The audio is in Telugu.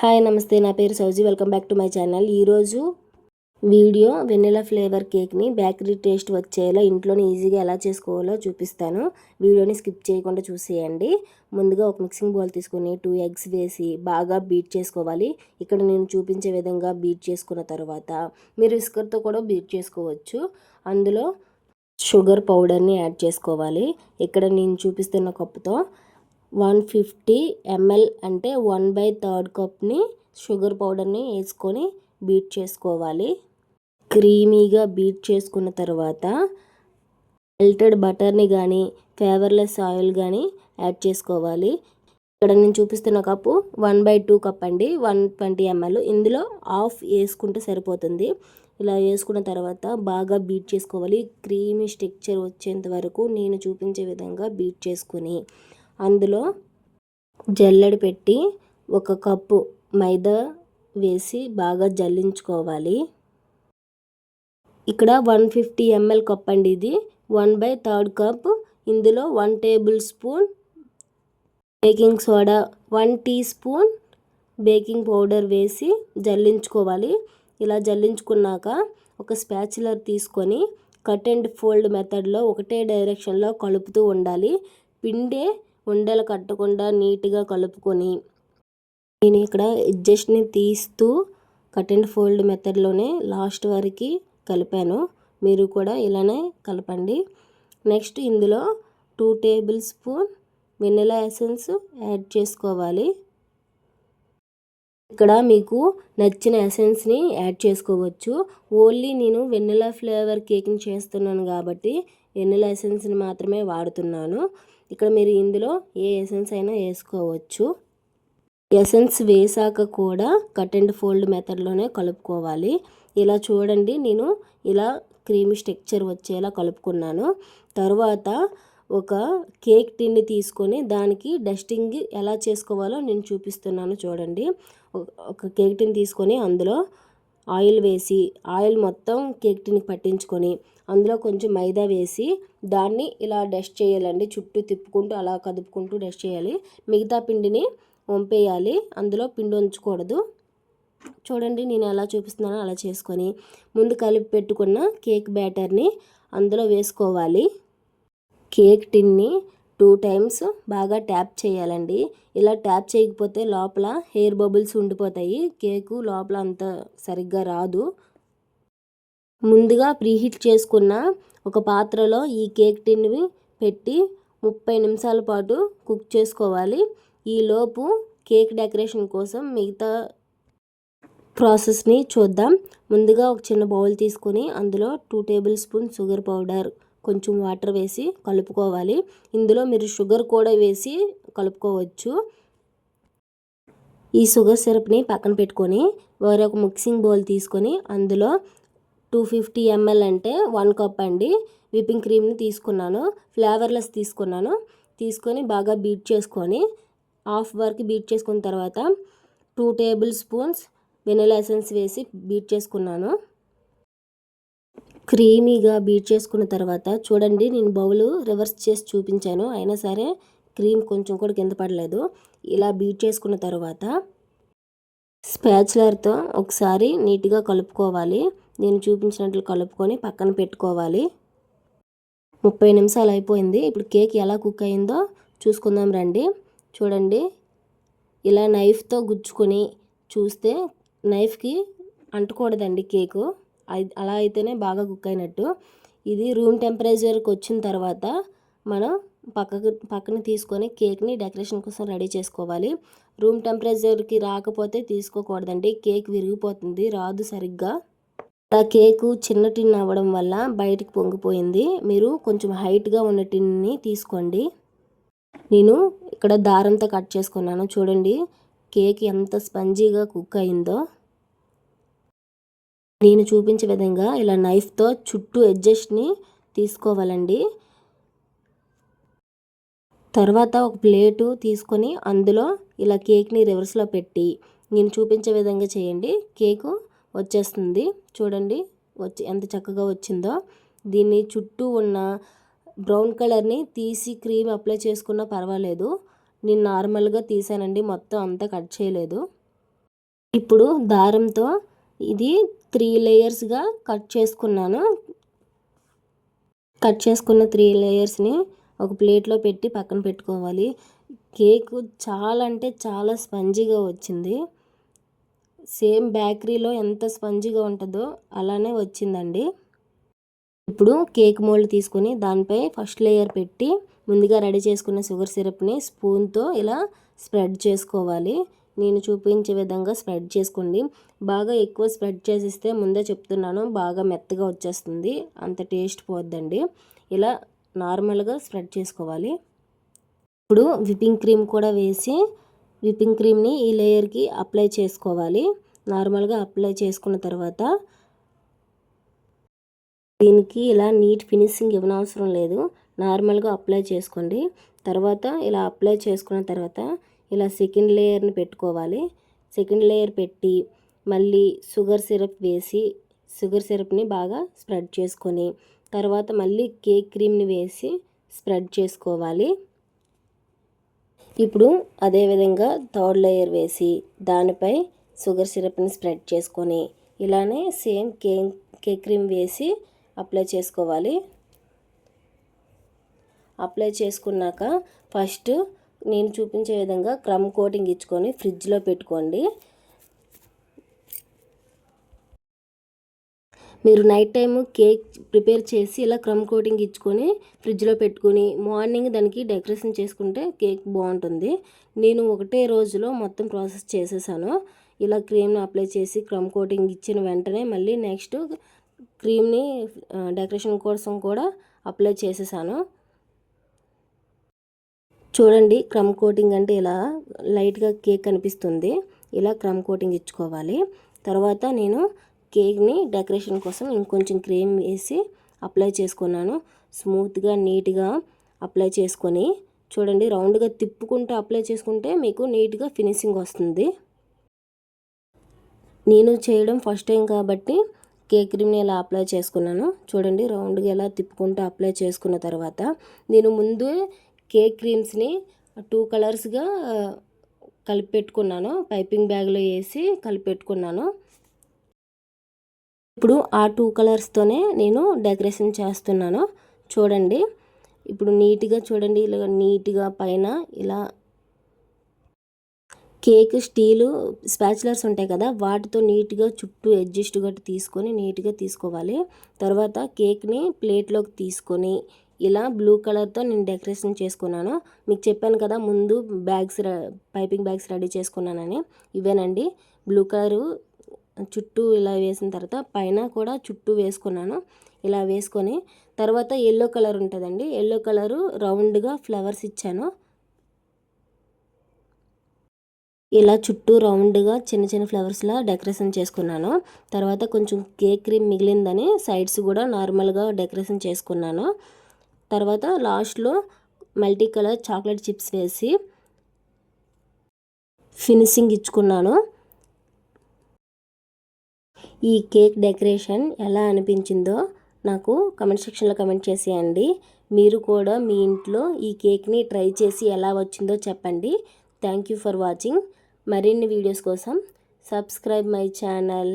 హాయ్ నమస్తే. నా పేరు Sowji. Welcome back to my channel. ఈరోజు వీడియో వెనిలా ఫ్లేవర్ కేక్ని బేకరీ టేస్ట్ వచ్చేలా ఇంట్లోనే ఈజీగా ఎలా చేసుకోవాలో చూపిస్తాను. వీడియోని స్కిప్ చేయకుండా చూసేయండి. ముందుగా ఒక మిక్సింగ్ బౌల్ తీసుకొని టూ ఎగ్స్ వేసి బాగా బీట్ చేసుకోవాలి. ఇక్కడ నేను చూపించే విధంగా బీట్ చేసుకున్న తర్వాత మీరు విస్కర్తో కూడా బీట్ చేసుకోవచ్చు. అందులో షుగర్ పౌడర్ని యాడ్ చేసుకోవాలి. ఇక్కడ నేను చూపిస్తున్న కప్పుతో వన్ ఫిఫ్టీ ఎంఎల్ అంటే వన్ బై థర్డ్ కప్ని షుగర్ పౌడర్ని వేసుకొని బీట్ చేసుకోవాలి. క్రీమీగా బీట్ చేసుకున్న తర్వాత మెల్టెడ్ బటర్ని కానీ ఫ్లేవర్లెస్ ఆయిల్ కానీ యాడ్ చేసుకోవాలి. ఇక్కడ నేను చూపిస్తున్న cup one by two cup అండి వన్ ట్వంటీ ఎంఎల్. ఇందులో హాఫ్ వేసుకుంటే సరిపోతుంది. ఇలా వేసుకున్న తర్వాత బాగా బీట్ చేసుకోవాలి. క్రీమీ స్ట్రక్చర్ వచ్చేంత వరకు నేను చూపించే విధంగా బీట్ చేసుకుని అందులో జల్లెడ పెట్టి ఒక కప్పు మైదా వేసి బాగా జల్లించుకోవాలి. ఇక్కడ వన్ ఫిఫ్టీ ఎంఎల్ కప్ అండి ఇది. One by third cup. ఇందులో one tablespoon baking soda one teaspoon baking powder వేసి జల్లించుకోవాలి. ఇలా జల్లించుకున్నాక ఒక స్పాచులర్ తీసుకొని కట్ అండ్ ఫోల్డ్ మెథడ్లో ఒకటే డైరెక్షన్లో కలుపుతూ ఉండాలి. పిండే ఉండలు కట్టకుండా నీట్గా కలుపుకొని నేను ఇక్కడ ఎడ్జస్ట్ని తీస్తూ కట్ అండ్ ఫోల్డ్ మెథడ్లోనే లాస్ట్ వరకు కలిపాను. మీరు కూడా ఇలానే కలపండి. నెక్స్ట్ ఇందులో two tablespoon vanilla essence add చేసుకోవాలి. ఇక్కడ మీకు నచ్చిన ఎసెన్స్ని యాడ్ చేసుకోవచ్చు. ఓన్లీ నేను వెనిలా ఫ్లేవర్ కేక్ని చేస్తున్నాను కాబట్టి ఎన్ని లైసెన్స్ని మాత్రమే వాడుతున్నాను. ఇక్కడ మీరు ఇందులో ఏ ఎసెన్స్ అయినా వేసుకోవచ్చు. ఎసెన్స్ వేసాక కూడా కట్ అండ్ ఫోల్డ్ మెథడ్లోనే కలుపుకోవాలి. ఇలా చూడండి నేను ఇలా క్రీమీ స్ట్రక్చర్ వచ్చేలా కలుపుకున్నాను. తర్వాత ఒక కేక్ టిన్ని తీసుకొని దానికి డస్టింగ్ ఎలా చేసుకోవాలో నేను చూపిస్తున్నాను చూడండి. ఒక కేక్ టిన్ తీసుకొని అందులో ఆయిల్ వేసి ఆయిల్ మొత్తం కేక్ టిన్కి పట్టించుకొని అందులో కొంచెం మైదా వేసి దాన్ని ఇలా డస్ట్ చేయాలండి. చుట్టూ తిప్పుకుంటూ అలా కదుపుకుంటూ డస్ట్ చేయాలి. మిగతా పిండిని వంపేయాలి. అందులో పిండి ఉంచకూడదు. చూడండి నేను ఎలా చూపిస్తున్నానో అలా చేసుకొని ముందు కలిపి పెట్టుకున్న కేక్ బ్యాటర్ని అందులో వేసుకోవాలి. కేక్ టిన్ని టూ టైమ్స్ బాగా ట్యాప్ చేయాలండి. ఇలా ట్యాప్ చేయకపోతే లోపల హెయిర్ బబుల్స్ ఉండిపోతాయి. కేకు లోపల అంత సరిగ్గా రాదు. ముందుగా ప్రీహీట్ చేసుకున్న ఒక పాత్రలో ఈ కేక్ టిన్వి పెట్టి ముప్పై నిమిషాల పాటు కుక్ చేసుకోవాలి. ఈలోపు కేక్ డెకరేషన్ కోసం మిగతా ప్రాసెస్ని చూద్దాం. ముందుగా ఒక చిన్న బౌల్ తీసుకొని అందులో two tablespoon sugar powder కొంచెం వాటర్ వేసి కలుపుకోవాలి. ఇందులో మీరు షుగర్ కూడా వేసి కలుపుకోవచ్చు. ఈ షుగర్ సిరప్ని పక్కన పెట్టుకొని వేరొక మిక్సింగ్ బౌల్ తీసుకొని అందులో టూ ఫిఫ్టీ ఎంఎల్ అంటే వన్ కప్ అండి విప్పింగ్ క్రీమ్ని తీసుకున్నాను. ఫ్లేవర్లెస్ తీసుకున్నాను. తీసుకొని బాగా బీట్ చేసుకొని హాఫ్ వరకు బీట్ చేసుకున్న తర్వాత two tablespoons vanilla essence వేసి బీట్ చేసుకున్నాను. క్రీమీగా బీట్ చేసుకున్న తర్వాత చూడండి నేను బౌలు రివర్స్ చేసి చూపించాను. అయినా సరే క్రీమ్ కొంచెం కూడా కింద పడలేదు. ఇలా బీట్ చేసుకున్న తర్వాత స్పాచులర్తో ఒకసారి నీట్గా కలుపుకోవాలి. నేను చూపించినట్లు కలుపుకొని పక్కన పెట్టుకోవాలి. ముప్పై నిమిషాలు అయిపోయింది. ఇప్పుడు కేక్ ఎలా కుక్ అయిందో చూసుకుందాం రండి. చూడండి ఇలా నైఫ్తో గుచ్చుకొని చూస్తే నైఫ్కి అంటకూడదండి కేకు. అలా అయితేనే బాగా కుక్ అయినట్టు. ఇది రూమ్ టెంపరేచర్కి వచ్చిన తర్వాత మనం పక్కకు పక్కన తీసుకొని కేక్ని డెకరేషన్ కోసం రెడీ చేసుకోవాలి. రూమ్ టెంపరేచర్కి రాకపోతే తీసుకోకూడదండి. కేక్ విరిగిపోతుంది రాదు సరిగ్గా. ఆ కేకు చిన్న టిన్ అవ్వడం వల్ల బయటికి పొంగిపోయింది. మీరు కొంచెం హైట్గా ఉన్న టిన్ని తీసుకోండి. నేను ఇక్కడ దారంతో కట్ చేసుకున్నాను. చూడండి కేక్ ఎంత స్పంజీగా కుక్ అయిందో. నేను చూపించే విధంగా ఇలా నైఫ్తో చుట్టూ ఎడ్జస్ట్ని తీసుకోవాలండి. తర్వాత ఒక ప్లేటు తీసుకొని అందులో ఇలా కేక్ని రివర్స్లో పెట్టి నేను చూపించే విధంగా చేయండి. కేకు వచ్చేస్తుంది. చూడండి వచ్చి ఎంత చక్కగా వచ్చిందో. దీన్ని చుట్టూ ఉన్న బ్రౌన్ కలర్ని తీసి క్రీమ్ అప్లై చేసుకున్నా పర్వాలేదు. నేను నార్మల్గా తీసానండి. మొత్తం అంతా కట్ చేయలేదు. ఇప్పుడు దారంతో ఇది త్రీ లేయర్స్గా కట్ చేసుకున్నాను. కట్ చేసుకున్న త్రీ లేయర్స్ని ఒక ప్లేట్లో పెట్టి పక్కన పెట్టుకోవాలి. కేక్ చాలా అంటే చాలా స్పంజీగా వచ్చింది. సేమ్ బేకరీలో ఎంత స్పంజీగా ఉంటుందో అలానే వచ్చిందండి. ఇప్పుడు కేక్ మోల్డ్ తీసుకొని దానిపై ఫస్ట్ లేయర్ పెట్టి ముందుగా రెడీ చేసుకున్న షుగర్ సిరప్ని స్పూన్తో ఇలా స్ప్రెడ్ చేసుకోవాలి. నేను చూపించే విధంగా స్ప్రెడ్ చేసుకోండి. బాగా ఎక్కువ స్ప్రెడ్ చేసిస్తే ముందే చెప్తున్నాను బాగా మెత్తగా వచ్చేస్తుంది. అంత టేస్ట్ పోద్దండి. ఇలా నార్మల్గా స్ప్రెడ్ చేసుకోవాలి. ఇప్పుడు విప్పింగ్ క్రీమ్ కూడా వేసి విప్పింగ్ క్రీమ్ని ఈ లేయర్కి అప్లై చేసుకోవాలి. నార్మల్గా అప్లై చేసుకున్న తర్వాత దీనికి ఇలా నీట్ ఫినిషింగ్ ఇవ్వనవసరం లేదు. నార్మల్గా అప్లై చేసుకోండి. తర్వాత ఇలా అప్లై చేసుకున్న తర్వాత ఇలా సెకండ్ లేయర్ని పెట్టుకోవాలి. సెకండ్ లేయర్ పెట్టి మళ్ళీ షుగర్ సిరప్ వేసి షుగర్ సిరప్ని బాగా స్ప్రెడ్ చేసుకొని తర్వాత మళ్ళీ కేక్ క్రీమ్ని వేసి స్ప్రెడ్ చేసుకోవాలి. ఇప్పుడు అదేవిధంగా థర్డ్ లేయర్ వేసి దానిపై షుగర్ సిరప్ని స్ప్రెడ్ చేసుకొని ఇలానే సేమ్ కేక్ కేక్ క్రీమ్ వేసి అప్లై చేసుకోవాలి. అప్లై చేసుకున్నాక ఫస్ట్ నేను చూపించే విధంగా క్రమ్ కోటింగ్ ఇచ్చుకొని ఫ్రిడ్జ్లో పెట్టుకోండి. మీరు నైట్ టైం కేక్ ప్రిపేర్ చేసి ఇలా క్రమ్ కోటింగ్ ఇచ్చుకొని ఫ్రిడ్జ్లో పెట్టుకొని మార్నింగ్ దానికి డెకరేషన్ చేసుకుంటే కేక్ బాగుంటుంది. నేను ఒకటే రోజులో మొత్తం ప్రాసెస్ చేసేసాను. ఇలా క్రీమ్ని అప్లై చేసి క్రమ్ కోటింగ్ ఇచ్చిన వెంటనే మళ్ళీ నెక్స్ట్ క్రీమ్ని డెకరేషన్ కోసం కూడా అప్లై చేసేసాను. చూడండి క్రమ్ కోటింగ్ అంటే ఇలా లైట్గా కేక్ కనిపిస్తుంది. ఇలా క్రమ్ కోటింగ్ ఇచ్చుకోవాలి. తర్వాత నేను కేక్ని డెకరేషన్ కోసం ఇంకొంచెం క్రీమ్ వేసి అప్లై చేసుకున్నాను. స్మూత్గా నీట్గా అప్లై చేసుకొని చూడండి రౌండ్గా తిప్పుకుంటూ అప్లై చేసుకుంటే మీకు నీట్గా ఫినిషింగ్ వస్తుంది. నేను చేయడం ఫస్ట్ టైం కాబట్టి కేక్ క్రీమ్ని ఇలా అప్లై చేసుకున్నాను. చూడండి రౌండ్గా ఎలా తిప్పుకుంటూ అప్లై చేసుకున్న తర్వాత నేను ముందు కేక్ క్రీమ్స్ని టూ కలర్స్గా కలిపి పెట్టుకున్నాను పైపింగ్ బ్యాగ్లో వేసి కలిపి పెట్టుకున్నాను ఇప్పుడు ఆ టూ కలర్స్తోనే నేను డెకరేషన్ చేస్తున్నాను. చూడండి. ఇప్పుడు నీట్గా చూడండి. ఇలా నీట్గా పైన ఇలా కేక్ స్టీలు స్పాచులర్స్ ఉంటాయి కదా వాటితో నీట్గా చుట్టూ అడ్జస్ట్ గట్టి తీసుకొని నీట్గా తీసుకోవాలి. తర్వాత కేక్ని ప్లేట్లోకి తీసుకొని ఇలా బ్లూ కలర్తో నేను డెకరేషన్ చేసుకున్నాను. మీకు చెప్పాను కదా ముందు బ్యాగ్స్ పైపింగ్ బ్యాగ్స్ రెడీ చేసుకున్నానని. ఇవేనండి. బ్లూ కలరు చుట్టూ ఇలా వేసిన తర్వాత పైన కూడా చుట్టూ వేసుకున్నాను. ఇలా వేసుకొని తర్వాత ఎల్లో కలర్ ఉంటుందండి. ఎల్లో కలరు రౌండ్గా ఫ్లవర్స్ ఇచ్చాను. ఇలా చుట్టూ రౌండ్గా చిన్న చిన్న ఫ్లవర్స్లా డెకరేషన్ చేసుకున్నాను. తర్వాత కొంచెం కేక్ క్రీమ్ మిగిలిందని సైడ్స్ కూడా నార్మల్గా డెకరేషన్ చేసుకున్నాను. తర్వాత లాస్ట్లో మల్టీ కలర్ చాక్లెట్ చిప్స్ వేసి ఫినిషింగ్ ఇచ్చుకున్నాను. ఈ కేక్ డెకరేషన్ ఎలా అనిపించిందో నాకు కమెంట్ సెక్షన్లో కమెంట్ చేసేయండి. మీరు కూడా మీ ఇంట్లో ఈ కేక్ని ట్రై చేసి ఎలా వచ్చిందో చెప్పండి. Thank you for watching. మరిన్ని వీడియోస్ కోసం సబ్స్క్రైబ్ మై ఛానల్.